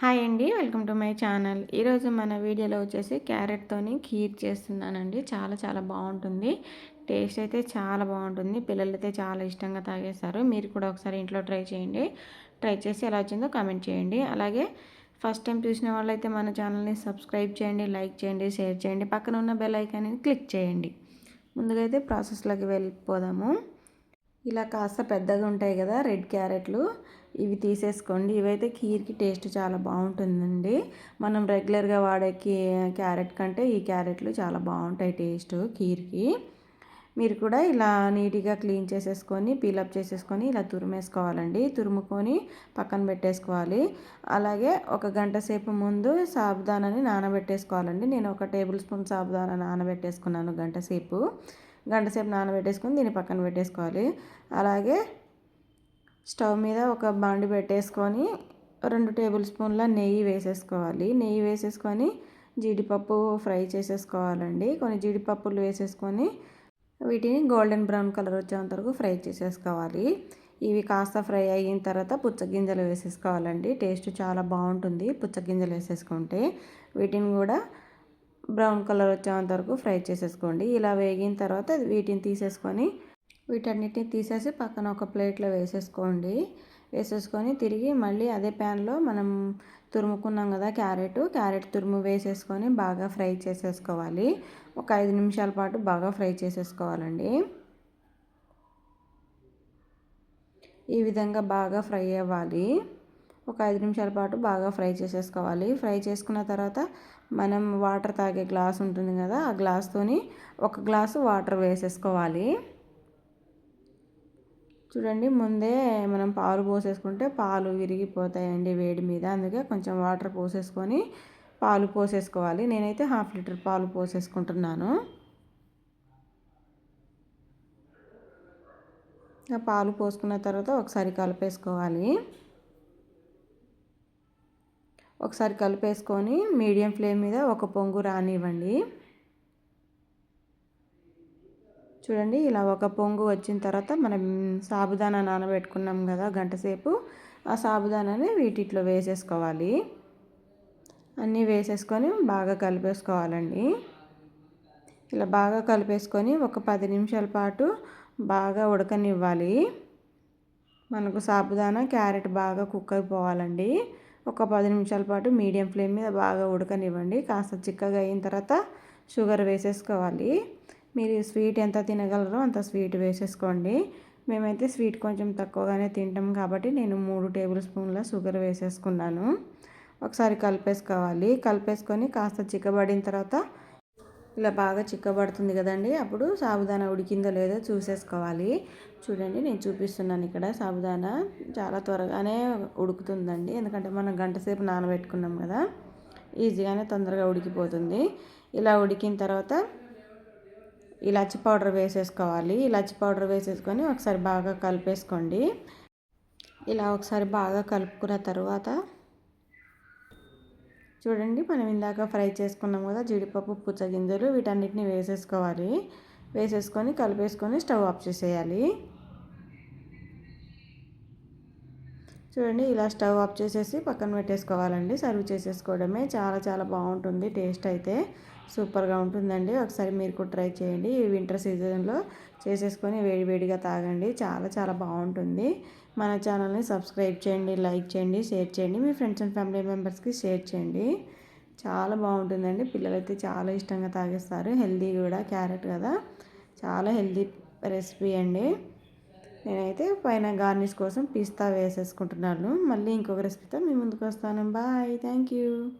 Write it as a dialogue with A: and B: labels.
A: Hi అండి welcome to my channel. ఈరోజు మన వీడియోలో వచ్చేసి క్యారెట్తోని ఖీర్ చేస్తున్నానండి. చాలా చాలా బాగుంటుంది. టేస్ట్ అయితే చాలా బాగుంటుంది. పిల్లలైతే చాలా ఇష్టంగా తాగేస్తారు. మీరు కూడా ఒకసారి ఇంట్లో ట్రై చేయండి. ట్రై చేసి ఎలా వచ్చిందో కామెంట్ చేయండి. అలాగే ఫస్ట్ టైం చూసిన వాళ్ళైతే మన ఛానల్ని సబ్స్క్రైబ్ చేయండి లైక్ చేయండి షేర్ చేయండి. పక్కన ఉన్న బెల్ ఐకాన్ని క్లిక్ చేయండి. ముందుగా అయితే ప్రాసెస్లోకి వెళ్ళిపోదాము. ఇలా కాస్త పెద్దగా ఉంటాయి కదా రెడ్ క్యారెట్లు. ఇవి తీసేసుకోండి. ఇవైతే కీర్కి టేస్ట్ చాలా బాగుంటుందండి. మనం రెగ్యులర్గా వాడే క్యారెట్ కంటే ఈ క్యారెట్లు చాలా బాగుంటాయి టేస్ట్ కీర్కి. మీరు కూడా ఇలా నీట్గా క్లీన్ చేసేసుకొని పీలప్ చేసేసుకొని ఇలా తురిమేసుకోవాలండి. తురుముకొని పక్కన పెట్టేసుకోవాలి. అలాగే ఒక గంట సేపు ముందు సాబుదానాని నానబెట్టేసుకోవాలండి. నేను ఒక టేబుల్ స్పూన్ సాబుదానా నానబెట్టేసుకున్నాను గంట సేపు. గంట సేపు నానబెట్టేసుకొని దీన్ని పక్కన పెట్టేసుకోవాలి. అలాగే స్టవ్ మీద ఒక బాండి పెట్టేసుకొని రెండు టేబుల్ స్పూన్ల నెయ్యి వేసేసుకోవాలి. నెయ్యి వేసేసుకొని జీడిపప్పు ఫ్రై చేసేసుకోవాలండి. కొన్ని జీడిపప్పులు వేసేసుకొని వీటిని గోల్డెన్ బ్రౌన్ కలర్ వచ్చేంత వరకు ఫ్రై చేసేసుకోవాలి. ఇవి కాస్త ఫ్రై అయిన తర్వాత పుచ్చగింజలు వేసేసుకోవాలండి. టేస్ట్ చాలా బాగుంటుంది పుచ్చగింజలు వేసేసుకుంటే. వీటిని కూడా బ్రౌన్ కలర్ వచ్చేంత వరకు ఫ్రై చేసేసుకోండి. ఇలా వేగిన తర్వాత వీటిని తీసేసుకొని వీటన్నిటిని తీసేసి పక్కన ఒక ప్లేట్లో వేసేసుకోండి. వేసేసుకొని తిరిగి మళ్ళీ అదే ప్యాన్లో మనం తురుముకున్నాం కదా క్యారెట్ క్యారెట్ తురుము వేసేసుకొని బాగా ఫ్రై చేసేసుకోవాలి. ఒక ఐదు నిమిషాల పాటు బాగా ఫ్రై చేసేసుకోవాలండి. ఈ విధంగా బాగా ఫ్రై అవ్వాలి. ఒక ఐదు నిమిషాల పాటు బాగా ఫ్రై చేసేసుకోవాలి. ఫ్రై చేసుకున్న తర్వాత మనం వాటర్ తాగే గ్లాస్ ఉంటుంది కదా ఆ గ్లాస్తోని ఒక గ్లాసు వాటర్ వేసేసుకోవాలి. చూడండి ముందే మనం పాలు పోసేసుకుంటే పాలు విరిగిపోతాయండి వేడి మీద. అందుకే కొంచెం వాటర్ పోసేసుకొని పాలు పోసేసుకోవాలి. నేనైతే హాఫ్ లీటర్ పాలు పోసేసుకుంటున్నాను. ఆ పాలు పోసుకున్న తర్వాత ఒకసారి కలిపేసుకోవాలి. ఒకసారి కలిపేసుకొని మీడియం ఫ్లేమ్ మీద ఒక పొంగు రానివ్వండి. చూడండి ఇలా ఒక పొంగు వచ్చిన తర్వాత మనం సాబుదానా నానబెట్టుకున్నాం కదా గంటసేపు ఆ సాబుదానాని వీటిట్లో వేసేసుకోవాలి. అన్నీ వేసేసుకొని బాగా కలిపేసుకోవాలండి. ఇలా బాగా కలిపేసుకొని ఒక పది నిమిషాల పాటు బాగా ఉడకనివ్వాలి. మనకు సాబుదానా క్యారెట్ బాగా కుక్ అయిపోవాలండి. ఒక పది నిమిషాల పాటు మీడియం ఫ్లేమ్ మీద బాగా ఉడకనివ్వండి. కాస్త చిక్కగా అయిన తర్వాత షుగర్ వేసేసుకోవాలి. మీరు స్వీట్ ఎంత తినగలరో అంత స్వీట్ వేసేసుకోండి. మేమైతే స్వీట్ కొంచెం తక్కువగానే తింటాం కాబట్టి నేను మూడు టేబుల్ స్పూన్ల షుగర్ వేసేసుకున్నాను. ఒకసారి కలిపేసుకోవాలి. కలిపేసుకొని కాస్త చిక్కబడిన తర్వాత ఇలా బాగా చిక్కబడుతుంది కదండి. అప్పుడు సాబుదానా ఉడికిందో లేదో చూసేసుకోవాలి. చూడండి నేను చూపిస్తున్నాను ఇక్కడ సాబుదానా. చాలా త్వరగానే ఉడుకుతుందండి. ఎందుకంటే మనం గంట సేపు నానబెట్టుకున్నాం కదా. ఈజీగానే తొందరగా ఉడికిపోతుంది. ఇలా ఉడికిన తర్వాత ఇలాచి పౌడర్ వేసేసుకోవాలి. ఇలాచి పౌడర్ వేసేసుకొని ఒకసారి బాగా కలిపేసుకోండి. ఇలా ఒకసారి బాగా కలుపుకున్న తర్వాత చూడండి మనం ఇందాక ఫ్రై చేసుకున్నాం కదా జీడిపప్పు పుచ్చగింజలు వీటన్నిటిని వేసేసుకోవాలి. వేసేసుకొని కలిపేసుకొని స్టవ్ ఆఫ్ చేసేయాలి. చూడండి ఇలా స్టవ్ ఆఫ్ చేసేసి పక్కన పెట్టేసుకోవాలండి. సర్వ్ చేసేసుకోవడమే చాలా చాలా బాగుంటుంది. టేస్ట్ అయితే సూపర్గా ఉంటుందండి. ఒకసారి మీరు కూడా ట్రై చేయండి. ఈ వింటర్ సీజన్లో చేసేసుకొని వేడివేడిగా తాగండి. చాలా చాలా బాగుంటుంది. మన ఛానల్ని సబ్స్క్రైబ్ చేయండి లైక్ చేయండి షేర్ చేయండి. మీ ఫ్రెండ్స్ అండ్ ఫ్యామిలీ మెంబర్స్కి షేర్ చేయండి. చాలా బాగుంటుందండి. పిల్లలైతే చాలా ఇష్టంగా తాగేస్తారు. హెల్దీ కూడా క్యారెట్ కదా. చాలా హెల్దీ రెసిపీ అండి. నేనైతే పైన గార్నిష్ కోసం పిస్తా వేసేసుకుంటున్నాను. మళ్ళీ ఇంకొక రెసిపీతో మీ ముందుకు వస్తాను. బాయ్. Thank you.